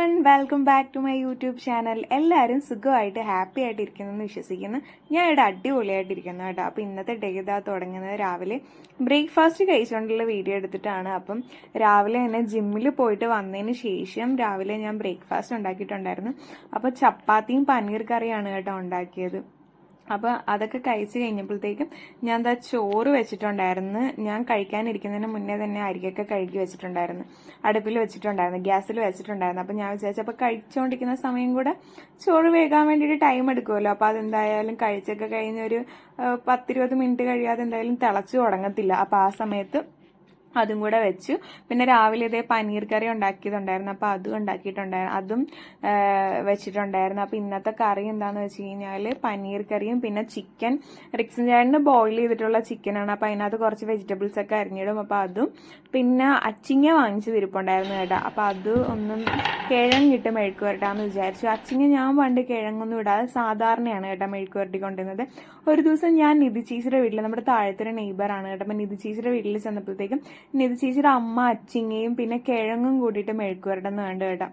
One welcome back to my YouTube channel എല്ലാവരും സുഖമായിട്ട് happy ആയിട്ട് ഇരിക്കുന്നു എന്ന് വിശ്വസിക്കുന്നു. ഞാൻ ഇവിടെ അടിപൊളിയായിട്ടിരിക്കുന്നു കേട്ടോ. അപ്പോൾ ഇന്നത്തെ ഡേ ഇതാ തുടങ്ങുന്നത്. രാവിലെ ബ്രേക്ക്ഫാസ്റ്റ് കഴിച്ചുകൊണ്ടുള്ള വീഡിയോ എടുത്തിട്ടാണ്. അപ്പം രാവിലെ തന്നെ ജിമ്മിൽ പോയിട്ട് വന്നതിന് ശേഷം രാവിലെ ഞാൻ ബ്രേക്ക്ഫാസ്റ്റ് ഉണ്ടാക്കിയിട്ടുണ്ടായിരുന്നു. അപ്പോൾ ചപ്പാത്തിയും പനീർ കറിയാണ് കേട്ടോ ഉണ്ടാക്കിയത്. അപ്പോൾ അതൊക്കെ കഴിച്ച് കഴിഞ്ഞപ്പോഴത്തേക്കും ഞാൻ എന്താ ചോറ് വെച്ചിട്ടുണ്ടായിരുന്നു. ഞാൻ കഴിക്കാനിരിക്കുന്നതിന് മുന്നേ തന്നെ അരിയൊക്കെ കഴുകി വെച്ചിട്ടുണ്ടായിരുന്നു. അടുപ്പിൽ വെച്ചിട്ടുണ്ടായിരുന്നു. ഗ്യാസിൽ വെച്ചിട്ടുണ്ടായിരുന്നു. അപ്പോൾ ഞാൻ വിചാരിച്ചു അപ്പോൾ കഴിച്ചുകൊണ്ടിരിക്കുന്ന സമയം കൂടെ ചോറ് വേകാൻ വേണ്ടിയിട്ട് ടൈം എടുക്കുമല്ലോ. അപ്പോൾ അതെന്തായാലും കഴിച്ചൊക്കെ കഴിഞ്ഞൊരു പത്തിരുപത് മിനിറ്റ് കഴിയാതെ എന്തായാലും തിളച്ചു തുടങ്ങത്തില്ല അപ്പോൾ ആ സമയത്ത് അതും കൂടെ വെച്ചു. പിന്നെ രാവിലെ ഇതേ പനീർ കറി ഉണ്ടാക്കിയതുണ്ടായിരുന്നു. അപ്പോൾ അതും ഉണ്ടാക്കിയിട്ടുണ്ടായിരുന്നു. അതും വെച്ചിട്ടുണ്ടായിരുന്നു. അപ്പോൾ ഇന്നത്തെ കറി എന്താണെന്ന് വെച്ച് കഴിഞ്ഞാൽ പനീർ കറിയും പിന്നെ ചിക്കൻ. റിക്സൻ ചേട്ടന് ബോയിൽ ചെയ്തിട്ടുള്ള ചിക്കനാണ് അപ്പോൾ അതിനകത്ത് കുറച്ച് വെജിറ്റബിൾസ് ഒക്കെ അരിഞ്ഞിടും. അപ്പോൾ അതും പിന്നെ അച്ചിങ്ങ വാങ്ങിച്ച് തിരിപ്പുണ്ടായിരുന്നു കേട്ടോ. അപ്പോൾ അത് ഒന്നും കിഴങ്ങ് കിഴങ്ങിട്ട് മെഴുക്ക് വരട്ടാന്ന് വിചാരിച്ചു. അച്ചിങ്ങ ഞാൻ പണ്ട് കിഴങ്ങൊന്നും ഇടാതെ സാധാരണയാണ് കേട്ടോ മെഴുക്ക് വരട്ടി കൊണ്ടുവരുന്നത്. ഒരു ദിവസം ഞാൻ നിധി ചീച്ചിയുടെ വീട്ടിൽ നമ്മുടെ താഴത്തൊരു നെയ്ബറാണ് കേട്ടോ. അപ്പം നിധി ചീച്ചിയുടെ വീട്ടിൽ ചെന്നപ്പോഴത്തേക്കും നിധി ചേച്ചിയുടെ അമ്മ അച്ചിങ്ങയും പിന്നെ കിഴങ്ങും കൂടിയിട്ട് മെഴുക്ക് വരട്ടെന്ന് കണ്ടു കേട്ടോ.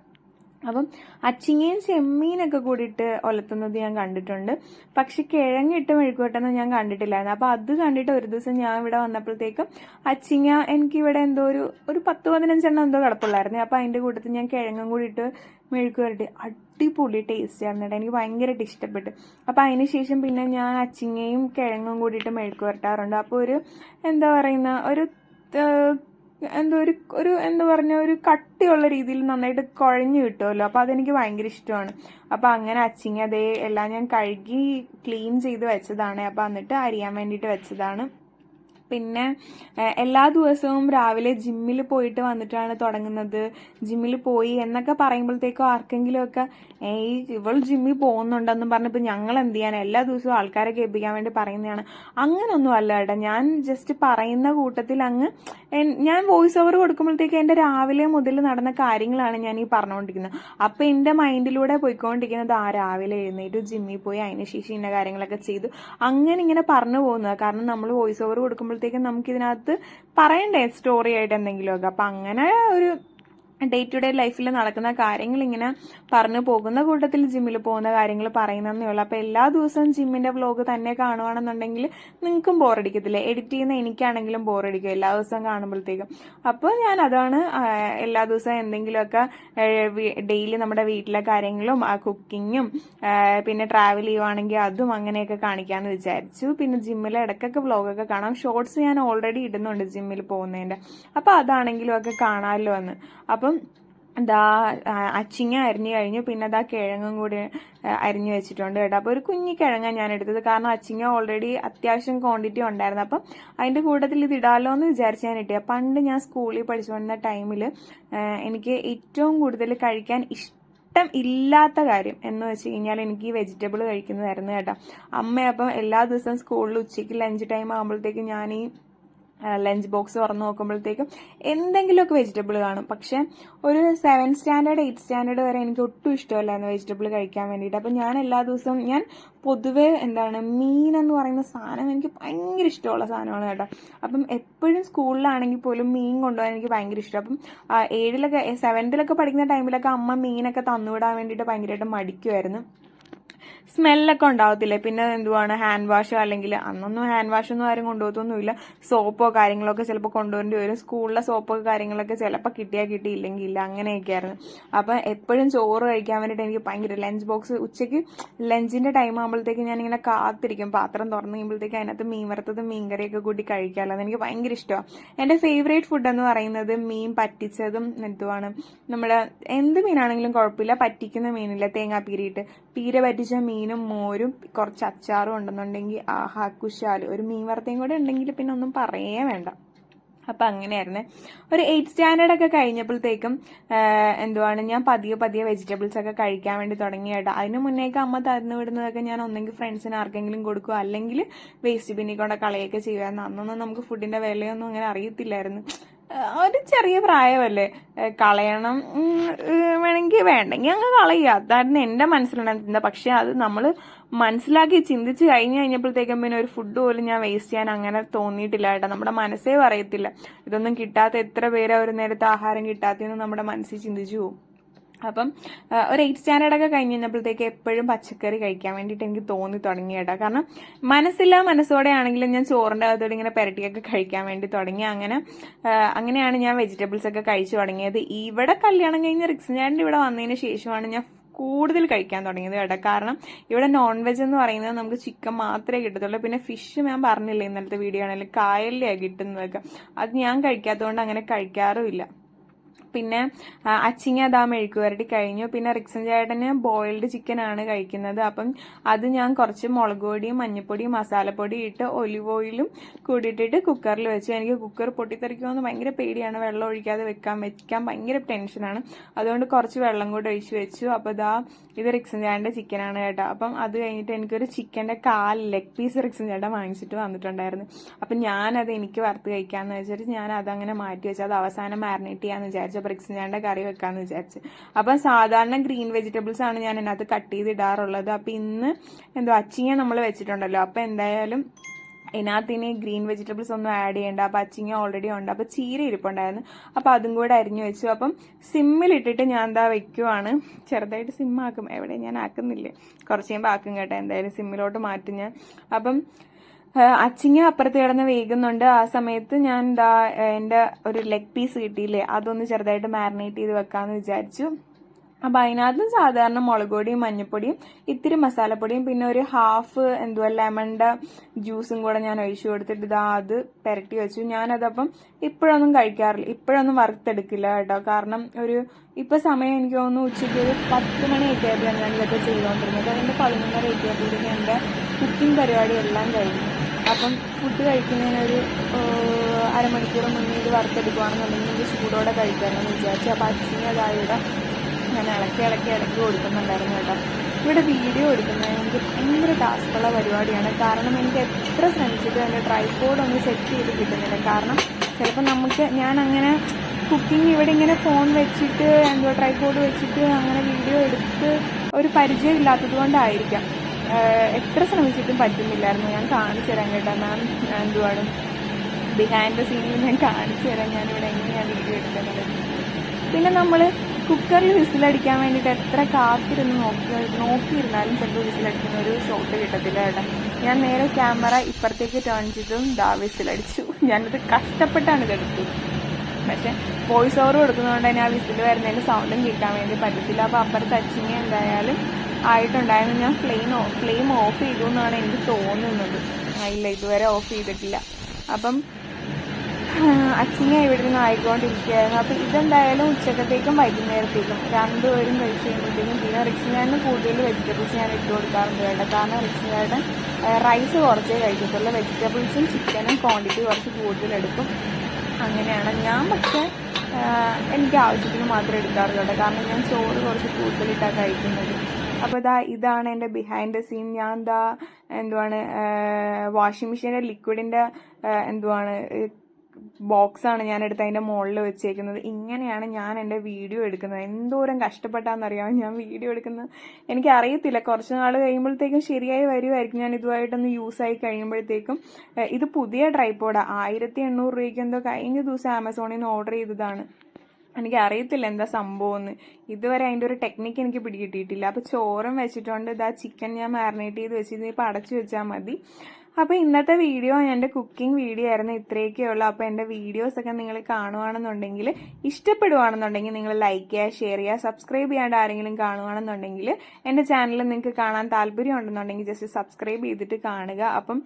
അപ്പം അച്ചിങ്ങയും ചെമ്മീനൊക്കെ കൂടിയിട്ട് ഒലത്തുന്നത് ഞാൻ കണ്ടിട്ടുണ്ട്. പക്ഷെ കിഴങ്ങിട്ട് മെഴുക്കുവട്ടെന്ന് ഞാൻ കണ്ടിട്ടില്ലായിരുന്നു. അപ്പൊ അത് കണ്ടിട്ട് ഒരു ദിവസം ഞാൻ ഇവിടെ വന്നപ്പോഴത്തേക്കും അച്ചിങ്ങ എനിക്കിവിടെ എന്തോ ഒരു ഒരു പത്ത് പതിനഞ്ചെണ്ണം എന്തോ കിടപ്പുള്ളായിരുന്നു. അപ്പൊ അതിന്റെ കൂട്ടത്തിൽ ഞാൻ കിഴങ്ങും കൂടി ഇട്ട് മെഴുക്ക് വരട്ടി അടിപൊളി ടേസ്റ്റ് ആയിരുന്നു എനിക്ക് ഭയങ്കരമായിട്ട് ഇഷ്ടപ്പെട്ടു. അപ്പൊ അതിന് ശേഷം പിന്നെ ഞാൻ അച്ചിങ്ങയും കിഴങ്ങും കൂടിയിട്ട് മെഴുക്ക് വരട്ടാറുണ്ട് അപ്പോൾ ഒരു എന്താ പറയുന്ന ഒരു എന്തോ ഒരു ഒരു എന്താ പറഞ്ഞ ഒരു കട്ടിയുള്ള രീതിയിൽ നന്നായിട്ട് കുഴഞ്ഞു കിട്ടുമല്ലോ. അപ്പൊ അതെനിക്ക് ഭയങ്കര ഇഷ്ടമാണ്. അപ്പൊ അങ്ങനെ അച്ചിങ്ങ അതേ എല്ലാം ഞാൻ കഴുകി ക്ലീൻ ചെയ്ത് വെച്ചതാണ്. അപ്പൊ എന്നിട്ട് അരിയാൻ വേണ്ടിയിട്ട് വെച്ചതാണ്. പിന്നെ എല്ലാ ദിവസവും രാവിലെ ജിമ്മിൽ പോയിട്ട് വന്നിട്ടാണ് തുടങ്ങുന്നത്. ജിമ്മിൽ പോയി എന്നൊക്കെ പറയുമ്പോഴത്തേക്കും ആർക്കെങ്കിലുമൊക്കെ ഏയ് ഇവൾ ജിമ്മിൽ പോകുന്നുണ്ടെന്നും പറഞ്ഞപ്പോൾ ഞങ്ങൾ എന്ത് ചെയ്യാൻ എല്ലാ ദിവസവും ആൾക്കാരെ കേൾപ്പിക്കാൻ വേണ്ടി പറയുന്നതാണ്. അങ്ങനൊന്നും അല്ല കേട്ടോ ഞാൻ ജസ്റ്റ് പറയുന്ന കൂട്ടത്തിൽ അങ്ങ് ഞാൻ വോയിസ് ഓവർ കൊടുക്കുമ്പോഴത്തേക്ക് എന്റെ രാവിലെ മുതൽ നടന്ന കാര്യങ്ങളാണ് ഞാൻ ഈ പറഞ്ഞുകൊണ്ടിരിക്കുന്നത്. അപ്പം എന്റെ മൈൻഡിലൂടെ പോയിക്കൊണ്ടിരിക്കുന്നത് ആ രാവിലെ എഴുന്നേറ്റ് ജിമ്മിൽ പോയി അതിന് ശേഷം ഇന്ന കാര്യങ്ങളൊക്കെ ചെയ്തു. അങ്ങനെ ഇങ്ങനെ പറഞ്ഞു പോകുന്നത്. കാരണം നമ്മൾ വോയിസ് ഓവർ കൊടുക്കുമ്പോഴത്തേക്കും നമുക്ക് ഇതിനകത്ത് പറയണ്ടേ സ്റ്റോറി ആയിട്ട് എന്തെങ്കിലുമൊക്കെ. അപ്പം അങ്ങനെ ഒരു ഡേ ടു ഡേ ലൈഫിൽ നടക്കുന്ന കാര്യങ്ങൾ ഇങ്ങനെ പറഞ്ഞു പോകുന്ന കൂട്ടത്തിൽ ജിമ്മിൽ പോകുന്ന കാര്യങ്ങൾ പറയുന്നതേ ഉള്ളൂ. അപ്പോൾ എല്ലാ ദിവസവും ജിമ്മിന്റെ വ്ലോഗ് തന്നെ കാണുവാണെന്നുണ്ടെങ്കിൽ നിങ്ങൾക്കും ബോറടിക്കത്തില്ല എഡിറ്റ് ചെയ്യുന്ന എനിക്കാണെങ്കിലും ബോറടിക്കും എല്ലാ ദിവസവും കാണുമ്പോഴത്തേക്കും. അപ്പോൾ ഞാൻ അതാണ് എല്ലാ ദിവസവും എന്തെങ്കിലുമൊക്കെ ഡെയിലി നമ്മുടെ വീട്ടിലെ കാര്യങ്ങളും ആ കുക്കിങ്ങും പിന്നെ ട്രാവൽ ചെയ്യുവാണെങ്കിൽ അതും അങ്ങനെയൊക്കെ കാണിക്കാമെന്ന് വിചാരിച്ചു. പിന്നെ ജിമ്മിലെ ഇടയ്ക്കൊക്കെ വ്ലോഗൊക്കെ കാണാം. ഷോർട്സ് ഞാൻ ഓൾറെഡി ഇടുന്നുണ്ട് ജിമ്മിൽ പോകുന്നതിന്റെ. അപ്പോൾ അതാണെങ്കിലും ഒക്കെ കാണാമല്ലോ എന്ന് അപ്പം ദാ അച്ചിങ്ങ അരിഞ്ഞു കഴിഞ്ഞു. പിന്നെ ദാ കിഴങ്ങും കൂടി അരിഞ്ഞു വെച്ചിട്ടുണ്ട് കേട്ടോ. അപ്പോൾ ഒരു കുഞ്ഞി കിഴങ്ങ ഞാൻ എടുത്തത്. കാരണം അച്ചിങ്ങ ഓൾറെഡി അത്യാവശ്യം ക്വാണ്ടിറ്റി ഉണ്ടായിരുന്നു. അപ്പം അതിന്റെ കൂട്ടത്തിൽ ഇത് ഇടാലോ എന്ന് വിചാരിച്ച് ഞാൻ ഇട്ടിയ പണ്ട് ഞാൻ സ്കൂളിൽ പഠിച്ചുകൊണ്ടിരുന്ന ടൈമിൽ എനിക്ക് ഏറ്റവും കൂടുതൽ കഴിക്കാൻ ഇഷ്ടം ഇഷ്ടം ഇല്ലാത്ത കാര്യം എന്ന് വെച്ച് കഴിഞ്ഞാൽ എനിക്ക് ഈ വെജിറ്റബിൾ കഴിക്കുന്നതായിരുന്നു കേട്ടോ. അമ്മ അപ്പം എല്ലാ ദിവസവും സ്കൂളിൽ ഉച്ചയ്ക്ക് ലഞ്ച് ടൈം ആകുമ്പോഴത്തേക്കും ഞാൻ ഈ ലഞ്ച് ബോക്സ് തുറന്നു നോക്കുമ്പോഴത്തേക്കും എന്തെങ്കിലുമൊക്കെ വെജിറ്റബിൾ കാണും. പക്ഷെ ഒരു സെവൻ സ്റ്റാൻഡേർഡ് എയ്റ്റ് സ്റ്റാൻഡേർഡ് വരെ എനിക്ക് ഒട്ടും ഇഷ്ടമല്ലായിരുന്നു വെജിറ്റബിൾ കഴിക്കാൻ വേണ്ടിയിട്ട്. അപ്പം ഞാൻ എല്ലാ ദിവസവും ഞാൻ പൊതുവേ എന്താണ് മീൻ എന്ന് പറയുന്ന സാധനം എനിക്ക് ഭയങ്കര ഇഷ്ടമുള്ള സാധനമാണ് കേട്ടോ. അപ്പം എപ്പോഴും സ്കൂളിലാണെങ്കിൽ പോലും മീൻ കൊണ്ടുപോകാൻ എനിക്ക് ഭയങ്കര ഇഷ്ടം. അപ്പം ഏഴിലൊക്കെ സെവൻത്തിലൊക്കെ പഠിക്കുന്ന ടൈമിലൊക്കെ അമ്മ മീനൊക്കെ തന്നുവിടാൻ വേണ്ടിയിട്ട് ഭയങ്കരമായിട്ട് മടിക്കുമായിരുന്നു സ്മെല്ലൊക്കെ ഉണ്ടാവത്തില്ലേ. പിന്നെ എന്തുവാണ് ഹാൻഡ് വാഷോ അല്ലെങ്കിൽ അന്നൊന്നും ഹാൻഡ് വാഷ് ഒന്നും ആരും കൊണ്ടുപോകത്തൊന്നുമില്ല. സോപ്പോ കാര്യങ്ങളൊക്കെ ചിലപ്പോൾ കൊണ്ടുവരേണ്ടി വരും. സ്കൂളിലെ സോപ്പോ കാര്യങ്ങളൊക്കെ ചിലപ്പോൾ കിട്ടിയാൽ കിട്ടിയില്ലെങ്കിൽ ഇല്ല അങ്ങനെയൊക്കെയായിരുന്നു. അപ്പം എപ്പോഴും ചോറ് കഴിക്കാൻ വേണ്ടിയിട്ട് എനിക്ക് ഭയങ്കര ലഞ്ച് ബോക്സ് ഉച്ചയ്ക്ക് ലഞ്ചിന്റെ ടൈം ആകുമ്പോഴത്തേക്ക് ഞാനിങ്ങനെ കാത്തിരിക്കും. പാത്രം തുറന്നു കഴിയുമ്പോഴത്തേക്ക് അതിനകത്ത് മീൻ വറുത്തത് മീൻകറിയൊക്കെ കൂട്ടി കഴിക്കാമല്ലോ. എനിക്ക് ഭയങ്കര ഇഷ്ടമാണ് എന്റെ ഫേവറേറ്റ് ഫുഡ് എന്ന് പറയുന്നത് മീൻ പറ്റിച്ചതും എന്തുവാണ് നമ്മുടെ എന്ത് മീനാണെങ്കിലും കുഴപ്പമില്ല. പറ്റിക്കുന്ന മീനില്ല. തേങ്ങാപ്പീരിയിട്ട് പീര പറ്റിച്ച മീനും മോരും കുറച്ച് അച്ചാറും ഉണ്ടെന്നുണ്ടെങ്കിൽ ആഹാ കുശാൽ. ഒരു മീൻ വറുത്തയും കൂടെ ഉണ്ടെങ്കിൽ പിന്നെ ഒന്നും പറയേ വേണ്ട. അപ്പൊ അങ്ങനെയായിരുന്നു. ഒരു എയ്റ്റ് സ്റ്റാൻഡേർഡ് ഒക്കെ കഴിഞ്ഞപ്പോഴത്തേക്കും എന്തുവാണ് ഞാൻ പതിയെ പതിയെ വെജിറ്റബിൾസ് ഒക്കെ കഴിക്കാൻ വേണ്ടി തുടങ്ങി കേട്ടോ. അതിന് മുന്നേക്ക് അമ്മ തന്നു വിടുന്നതൊക്കെ ഞാൻ ഒന്നെങ്കിൽ ഫ്രണ്ട്സിന് ആർക്കെങ്കിലും കൊടുക്കുക അല്ലെങ്കിൽ വേസ്റ്റ് ബിന്നിൽ കൊണ്ട് കളയൊക്കെ ചെയ്യുമായിരുന്നു അന്നൊന്നും നമുക്ക് ഫുഡിന്റെ വിലയൊന്നും അങ്ങനെ അറിയത്തില്ലായിരുന്നു. ഒരു ചെറിയ പ്രായമല്ലേ? കളയണം വേണമെങ്കിൽ വേണ്ടെങ്കിൽ അങ്ങ് കളയുക. അതായിരുന്നു എന്റെ ചിന്ത പക്ഷെ അത് നമ്മൾ മനസ്സിലാക്കി ചിന്തിച്ച് കഴിഞ്ഞ് കഴിഞ്ഞപ്പോഴത്തേക്കും പിന്നെ ഒരു ഫുഡ് പോലും ഞാൻ വേസ്റ്റ് ചെയ്യാൻ അങ്ങനെ തോന്നിയിട്ടില്ല കേട്ടോ. നമ്മുടെ മനസ്സേ പറയത്തില്ല. ഇതൊന്നും കിട്ടാത്ത എത്ര പേര് ഒരു നേരത്തെ ആഹാരം കിട്ടാത്തതെന്ന് നമ്മുടെ മനസ്സിൽ ചിന്തിച്ചു പോകും. അപ്പം ഒരു എയ്റ്റ് സ്റ്റാൻഡേർഡൊക്കെ കഴിഞ്ഞ് കഴിഞ്ഞപ്പോഴത്തേക്ക് എപ്പോഴും പച്ചക്കറി കഴിക്കാൻ വേണ്ടിയിട്ട് എനിക്ക് തോന്നി തുടങ്ങി കേട്ടോ കാരണം മനസ്സില്ല മനസ്സോടെ ആണെങ്കിലും ഞാൻ ചോറിന്റെ അകത്തോടെ ഇങ്ങനെ പെരട്ടിയൊക്കെ കഴിക്കാൻ വേണ്ടി തുടങ്ങി. അങ്ങനെ അങ്ങനെയാണ് ഞാൻ വെജിറ്റബിൾസ് ഒക്കെ കഴിച്ചു തുടങ്ങിയത്. ഇവിടെ കല്യാണം കഴിഞ്ഞ് ഞാൻ ഇവിടെ വന്നതിന് ശേഷമാണ് ഞാൻ കൂടുതൽ കഴിക്കാൻ തുടങ്ങിയത് കേട്ടോ. കാരണം ഇവിടെ നോൺ വെജ് എന്ന് പറയുന്നത് നമുക്ക് ചിക്കൻ മാത്രമേ കിട്ടത്തുള്ളൂ. പിന്നെ ഫിഷ് ഞാൻ പറഞ്ഞില്ലേ ഇന്നലത്തെ വീഡിയോ ആണെങ്കിലും കായലിലാണ് കിട്ടുന്നതൊക്കെ. അത് ഞാൻ കഴിക്കാത്തതുകൊണ്ട് അങ്ങനെ കഴിക്കാറുമില്ല. പിന്നെ അച്ചിങ്ങ അതാ മെഴുക്ക് വരട്ടി കഴിഞ്ഞു. പിന്നെ റിക്സൻ ചേട്ടന് ബോയിൽഡ് ചിക്കൻ ആണ് കഴിക്കുന്നത്. അപ്പം അത് ഞാൻ കുറച്ച് മുളക് പൊടിയും മഞ്ഞൾപ്പൊടിയും മസാലപ്പൊടിയും ഇട്ട് ഒലിവ് ഓയിലും കൂടിയിട്ടിട്ട് കുക്കറിൽ വെച്ചു. എനിക്ക് കുക്കർ പൊട്ടിത്തെറിക്കുമെന്ന് ഭയങ്കര പേടിയാണ്. വെള്ളം ഒഴിക്കാതെ വെക്കാൻ വെക്കാൻ ഭയങ്കര ടെൻഷനാണ് അതുകൊണ്ട് കുറച്ച് വെള്ളം കൂടെ ഒഴിച്ച് വെച്ചു. അപ്പോൾ ഇതാ ഇത് റിക്സൻ ചേട്ടന്റെ ചിക്കനാണ് കേട്ടോ. അപ്പം അത് കഴിഞ്ഞിട്ട് എനിക്കൊരു ചിക്കന്റെ കാൽ ലെഗ് പീസ് റിക്സൻ ചേട്ടൻ വാങ്ങിച്ചിട്ട് വന്നിട്ടുണ്ടായിരുന്നു. അപ്പം ഞാനത് എനിക്ക് വറുത്ത് കഴിക്കാമെന്ന് വെച്ചിട്ട് ഞാൻ അതങ്ങനെ മാറ്റി വെച്ചു. അത് അവസാനം മാരിനേറ്റ് ചെയ്യാമെന്ന് വിചാരിച്ചു. അപ്പോൾ ഞാൻ കറി വെക്കാമെന്ന് വിചാരിച്ച്. അപ്പോൾ സാധാരണ ഗ്രീൻ വെജിറ്റബിൾസ് ആണ് ഞാൻ ഇതിനകത്ത് കട്ട് ചെയ്ത് ഇടാറുള്ളത് അപ്പം ഇന്ന് എന്തോ അച്ചിങ്ങ നമ്മൾ വെച്ചിട്ടുണ്ടല്ലോ. അപ്പോൾ എന്തായാലും ഇതിനകത്ത് ഇനി ഗ്രീൻ വെജിറ്റബിൾസ് ഒന്നും ആഡ് ചെയ്യേണ്ട. അപ്പം അച്ചിങ്ങ ഓൾറെഡി ഉണ്ട്. അപ്പം ചീര ഇരിപ്പുണ്ടായിരുന്നു. അപ്പം അതും കൂടെ അരിഞ്ഞു വെച്ചു. അപ്പം സിമ്മിലിട്ടിട്ട് ഞാൻ എന്താ വെക്കുവാണ്? ചെറുതായിട്ട് സിമ്മാക്കും. എവിടെ ഞാൻ ആക്കുന്നില്ലേ? കുറച്ച് കഴിയുമ്പോൾ ആക്കും കേട്ടോ. എന്തായാലും സിമ്മിലോട്ട് മാറ്റും ഞാൻ. അപ്പം അച്ചിങ്ങ അപ്പുറത്ത് കിടന്ന് വേകുന്നുണ്ട്. ആ സമയത്ത് ഞാൻ എന്താ എന്റെ ഒരു ലെഗ് പീസ് കിട്ടിയില്ലേ അതൊന്ന് ചെറുതായിട്ട് മാരിനേറ്റ് ചെയ്ത് വെക്കാമെന്ന് വിചാരിച്ചു. അപ്പം അതിനകത്തും സാധാരണ മുളക് പൊടിയും മഞ്ഞൾപ്പൊടിയും ഇത്തിരി മസാലപ്പൊടിയും പിന്നെ ഒരു ഹാഫ് എന്തുവാ ലെമണിന്റെ ജ്യൂസും കൂടെ ഞാൻ ഒഴിച്ചു കൊടുത്തിട്ട് ഇതാ അത് പുരട്ടി വെച്ചു. ഞാനതപ്പം ഇപ്പോഴൊന്നും കഴിക്കാറില്ല ഇപ്പോഴൊന്നും വറുത്തെടുക്കില്ല കേട്ടോ. കാരണം ഒരു ഇപ്പൊ സമയം എനിക്ക് തോന്നുന്നു ഉച്ചയ്ക്ക് ഒരു പത്ത് മണിയൊക്കെ ആയപ്പോഴാണ് ഞാൻ ഇതൊക്കെ ചെയ്തുകൊണ്ടിരുന്നത് അതിന്റെ പതിനൊന്നര എന്റെ എന്റെ കുക്കിംഗ് പരിപാടി എല്ലാം കഴിഞ്ഞു അപ്പം ഫുഡ് കഴിക്കുന്നതിനൊരു അരമണിക്കൂർ മുന്നേ ഇത് വറുത്തെടുക്കുകയാണെന്നുണ്ടെങ്കിൽ എനിക്ക് ചൂടോടെ കഴിക്കാമെന്ന് വിചാരിച്ചു. അപ്പം അച്ഛനെ അതായത് ഞാൻ ഇളക്കി ഇളക്കി ഇളക്കി കൊടുക്കുന്നുണ്ടായിരുന്നു കേട്ടോ. ഇവിടെ വീഡിയോ എടുക്കുന്നത് എനിക്ക് ഭയങ്കര ടാസ്കുള്ള പരിപാടിയാണ്. കാരണം എനിക്ക് എത്ര ശ്രമിച്ചിട്ട് എന്റെ ട്രൈപോഡ് ഒന്ന് സെറ്റ് ചെയ്ത് കിട്ടുന്നില്ല. കാരണം ചിലപ്പോൾ നമുക്ക് ഞാൻ അങ്ങനെ കുക്കിംഗ് ഇവിടെ ഇങ്ങനെ ഫോൺ വെച്ചിട്ട് എന്തോ ട്രൈപോഡ് വെച്ചിട്ട് അങ്ങനെ വീഡിയോ എടുത്ത് ഒരു പരിചയം ഇല്ലാത്തത് കൊണ്ടായിരിക്കാം. എത്ര ശ്രമിച്ചിട്ടും പറ്റുന്നില്ലായിരുന്നു. ഞാൻ കാണിച്ചു തരാം കേട്ടോ. മാം എന്തുവാണ്? ബിഹൈൻഡ് ദ സീനിൽ ഞാൻ കാണിച്ചു തരാം. ഞാനിവിടെ എങ്ങനെയാണ് വീഡിയോ എടുക്കുന്നത്. പിന്നെ നമ്മൾ കുക്കറിൽ വിസിലടിക്കാൻ വേണ്ടിയിട്ട് എത്ര കാത്തിരുന്ന് നോക്കി നോക്കിയിരുന്നാലും ചിലപ്പോൾ വിസിലടിക്കുന്ന ഒരു ഷോട്ട് കിട്ടത്തില്ല കേട്ടോ. ഞാൻ നേരെ ക്യാമറ ഇപ്പുറത്തേക്ക് ടേൺ ചെയ്തും ദാ വിസിലടിച്ചു ഞാനത് കഷ്ടപ്പെട്ടാണ് ഇതെടുത്തത് പക്ഷെ വോയിസ് ഓവർ കൊടുക്കുന്നതുകൊണ്ട് തന്നെ ആ വിസിൽ വരുന്നതിന് സൗണ്ടും കേൾക്കാൻ വേണ്ടി പറ്റത്തില്ല. അപ്പോൾ അപ്പുറത്ത് അച്ഛനെ എന്തായാലും ആയിട്ടുണ്ടായിരുന്നു. ഞാൻ ഫ്ലെയിം ഫ്ലെയിം ഓഫ് ചെയ്തു എന്നാണ് എനിക്ക് തോന്നുന്നത്. ഇല്ല ഇതുവരെ ഓഫ് ചെയ്തിട്ടില്ല. അപ്പം അച്ഛനെ ഇവിടെ നിന്ന് ആയിക്കൊണ്ടിരിക്കുകയായിരുന്നു. അപ്പം ഇതെന്തായാലും ഉച്ചക്കത്തേക്കും വൈകുന്നേരത്തേക്കും രണ്ടുപേരും കഴിച്ച് കഴിയുമ്പോഴത്തേക്കും പിന്നെ റിക്സിനാണ് കൂടുതൽ വെജിറ്റബിൾസ് ഞാൻ ഇട്ട് കൊടുക്കാറുണ്ട് വേണ്ട കാരണം റിക്സിനായിട്ട് റൈസ് കുറച്ചേ കഴിക്കത്തുള്ളൂ. വെജിറ്റബിൾസും ചിക്കനും ക്വാണ്ടിറ്റി കുറച്ച് കൂടുതലെടുക്കും അങ്ങനെയാണ്. ഞാൻ പക്ഷേ എനിക്ക് ആവശ്യത്തിന് മാത്രമേ എടുക്കാറുള്ളൂ കേട്ടോ. കാരണം ഞാൻ ചോറ് കുറച്ച് കൂടുതലിട്ടാണ് കഴിക്കുന്നത്. അപ്പോൾ ഇതാ ഇതാണ് എന്റെ ബിഹൈൻഡ് ദ സീൻ ഞാൻ എന്താ എന്തുവാണ് വാഷിംഗ് മെഷീന്റെ ലിക്വിഡിന്റെ എന്തുവാണ് ബോക്സാണ് ഞാൻ എടുത്ത് അതിന്റെ മുകളിൽ വെച്ചേക്കുന്നത്. ഇങ്ങനെയാണ് ഞാൻ എന്റെ വീഡിയോ എടുക്കുന്നത്. എന്തോരം കഷ്ടപ്പെട്ടാന്നറിയാമോ ഞാൻ വീഡിയോ എടുക്കുന്നത്. എനിക്ക് അറിയത്തില്ല. കുറച്ച് നാൾ കഴിയുമ്പോഴത്തേക്കും ശരിയായി വരുമായിരിക്കും ഞാൻ ഇതുമായിട്ടൊന്ന് യൂസായി കഴിയുമ്പോഴത്തേക്കും ഇത് പുതിയ ട്രൈപ്പോഡാണ് ആയിരത്തി എണ്ണൂറ് രൂപയ്ക്ക് എന്തോ കഴിഞ്ഞ ദിവസം ആമസോണിൽ നിന്ന് ഓർഡർ ചെയ്തതാണ്. എനിക്ക് അറിയത്തില്ല എന്താ സംഭവം ഇതുവരെ അതിന്റെ ഒരു ടെക്നിക്ക് എനിക്ക് പിടികിട്ടിയിട്ടില്ല. അപ്പോൾ ചോറും വെച്ചിട്ടുണ്ട്. ഇതാ ചിക്കൻ ഞാൻ മാറിനേറ്റ് ചെയ്ത് വെച്ച് ഇതിപ്പോൾ അടച്ചു വെച്ചാൽ മതി. അപ്പോൾ ഇന്നത്തെ വീഡിയോ എന്റെ കുക്കിംഗ് വീഡിയോ ആയിരുന്നു. ഇത്രയൊക്കെ ഉള്ളൂ. അപ്പോൾ എന്റെ വീഡിയോസൊക്കെ നിങ്ങൾ കാണുവാണെന്നുണ്ടെങ്കിൽ ഇഷ്ടപ്പെടുവാണെന്നുണ്ടെങ്കിൽ നിങ്ങൾ ലൈക്ക് ചെയ്യുക ഷെയർ ചെയ്യുക സബ്സ്ക്രൈബ് ചെയ്യാണ്ട് ആരെങ്കിലും കാണുവാണെന്നുണ്ടെങ്കിൽ എന്റെ ചാനൽ നിങ്ങൾക്ക് കാണാൻ താല്പര്യം ഉണ്ടെന്നുണ്ടെങ്കിൽ ജസ്റ്റ് സബ്സ്ക്രൈബ് ചെയ്തിട്ട് കാണുക. അപ്പം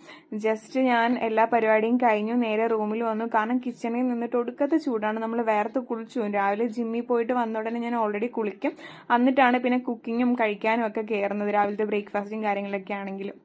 ജസ്റ്റ് ഞാൻ എല്ലാ പരിപാടിയും കഴിഞ്ഞു. നേരെ റൂമിൽ വന്നു. കാരണം കിച്ചണിൽ നിന്നിട്ട് ഒടുക്കത്തെ ചൂടാണ്. നമ്മൾ വേർത്ത് കുളിച്ചു. രാവിലെ ജിമ്മിൽ പോയിട്ട് വന്ന ഉടനെ ഞാൻ ഓൾറെഡി കുളിക്കും. എന്നിട്ടാണ് പിന്നെ കുക്കിങ്ങും കഴിക്കാനും ഒക്കെ കയറുന്നത് രാവിലത്തെ ബ്രേക്ക്ഫാസ്റ്റും കാര്യങ്ങളൊക്കെ ആണെങ്കിലും.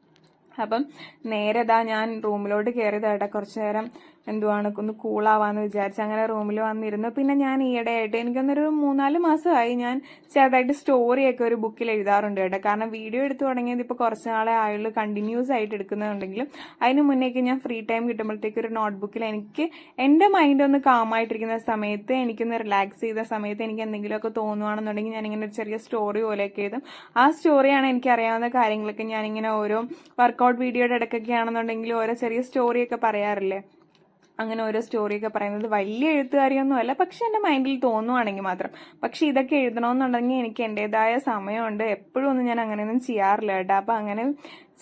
അപ്പം നേരെ ഇതാ ഞാൻ റൂമിലോട്ട് കയറിയതായിട്ട് കുറച്ച് നേരം. എന്തുവാണ് ഒന്ന് കൂളാവാന്ന് വിചാരിച്ച് അങ്ങനെ റൂമിൽ വന്നിരുന്നു. പിന്നെ ഞാൻ ഈയിടെ ആയിട്ട് എനിക്കൊന്നൊരു മൂന്നാൽ മാസമായി ഞാൻ ചെറുതായിട്ട് സ്റ്റോറിയൊക്കെ ഒരു ബുക്കിൽ എഴുതാറുണ്ട് കേട്ടോ. കാരണം വീഡിയോ എടുത്തു തുടങ്ങിയത് ഇപ്പോൾ കുറച്ച് നാളെ ആയുള്ളൂ കണ്ടിന്യൂസ് ആയിട്ട് എടുക്കുന്നുണ്ടെങ്കിലും അതിന് മുന്നേക്ക് ഞാൻ ഫ്രീ ടൈം കിട്ടുമ്പോഴത്തേക്ക് ഒരു നോട്ട്ബുക്കിൽ എനിക്ക് എന്റെ മൈൻഡ് ഒന്ന് കാമായിട്ടിരിക്കുന്ന സമയത്ത് എനിക്കൊന്ന് റിലാക്സ് ചെയ്ത സമയത്ത് എനിക്ക് എന്തെങ്കിലുമൊക്കെ തോന്നുവാണെന്നുണ്ടെങ്കിൽ ഇങ്ങനെ ഒരു ചെറിയ സ്റ്റോറി പോലെയൊക്കെ എഴുതും. ആ സ്റ്റോറിയാണ് എനിക്ക് അറിയാവുന്ന കാര്യങ്ങളൊക്കെ ഞാനിങ്ങനെ ഓരോ വർക്കൗട്ട് വീഡിയോയുടെ ഇടയ്ക്കൊക്കെ ആണെന്നുണ്ടെങ്കിൽ ഓരോ ചെറിയ സ്റ്റോറിയൊക്കെ പറയാറില്ലേ? അങ്ങനെ ഓരോ സ്റ്റോറിയൊക്കെ പറയുന്നത് വലിയ എഴുത്തുകാരിയൊന്നും അല്ല. പക്ഷെ എന്റെ മൈൻഡിൽ തോന്നുവാണെങ്കിൽ മാത്രം. പക്ഷെ ഇതൊക്കെ എഴുതണമെന്നുണ്ടെങ്കിൽ എനിക്ക് എന്റെതായ സമയമുണ്ട്. എപ്പോഴും ഒന്നും ഞാൻ അങ്ങനെയൊന്നും ചെയ്യാറില്ല കേട്ടോ. അപ്പം അങ്ങനെ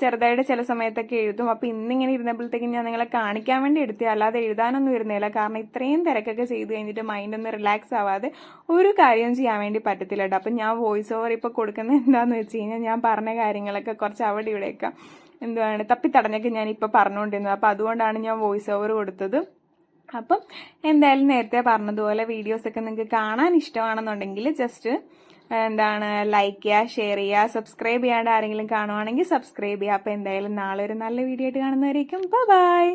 ചെറുതായിട്ട് ചില സമയത്തൊക്കെ എഴുതും. അപ്പം ഇന്നിങ്ങനെ ഇരുന്നപ്പോഴത്തേക്കും ഞാൻ നിങ്ങളെ കാണിക്കാൻ വേണ്ടി എടുത്തേ. അല്ലാതെ എഴുതാനൊന്നും ഇരുന്നില്ല. കാരണം ഇത്രയും തിരക്കൊക്കെ ചെയ്ത് കഴിഞ്ഞിട്ട് മൈൻഡ് ഒന്ന് റിലാക്സ് ആവാതെ ഒരു കാര്യം ചെയ്യാൻ വേണ്ടി പറ്റത്തില്ല കേട്ടോ. അപ്പം ഞാൻ വോയിസ് ഓവർ ഇപ്പോൾ കൊടുക്കുന്നത് എന്താണെന്ന് വെച്ച് കഴിഞ്ഞാൽ ഞാൻ പറഞ്ഞ കാര്യങ്ങളൊക്കെ കുറച്ച് അവിടെ ഇവിടെയൊക്കെ എന്തുവാണ് തപ്പിത്തടഞ്ഞൊക്കെ ഞാൻ ഇപ്പോൾ പറഞ്ഞുകൊണ്ടിരുന്നത്. അപ്പോൾ അതുകൊണ്ടാണ് ഞാൻ വോയിസ് ഓവർ കൊടുത്തത്. അപ്പം എന്തായാലും നേരത്തെ പറഞ്ഞതുപോലെ വീഡിയോസ് ഒക്കെ നിങ്ങൾക്ക് കാണാൻ ഇഷ്ടമാണെന്നുണ്ടെങ്കിൽ ജസ്റ്റ് എന്താണ് ലൈക്ക് ചെയ്യുക ഷെയർ ചെയ്യുക സബ്സ്ക്രൈബ് ചെയ്യാണ്ട് ആരെങ്കിലും കാണുവാണെങ്കിൽ സബ്സ്ക്രൈബ് ചെയ്യുക. അപ്പോൾ എന്തായാലും നാളെ ഒരു നല്ല വീഡിയോ ആയിട്ട് കാണുന്നതായിരിക്കും ബൈ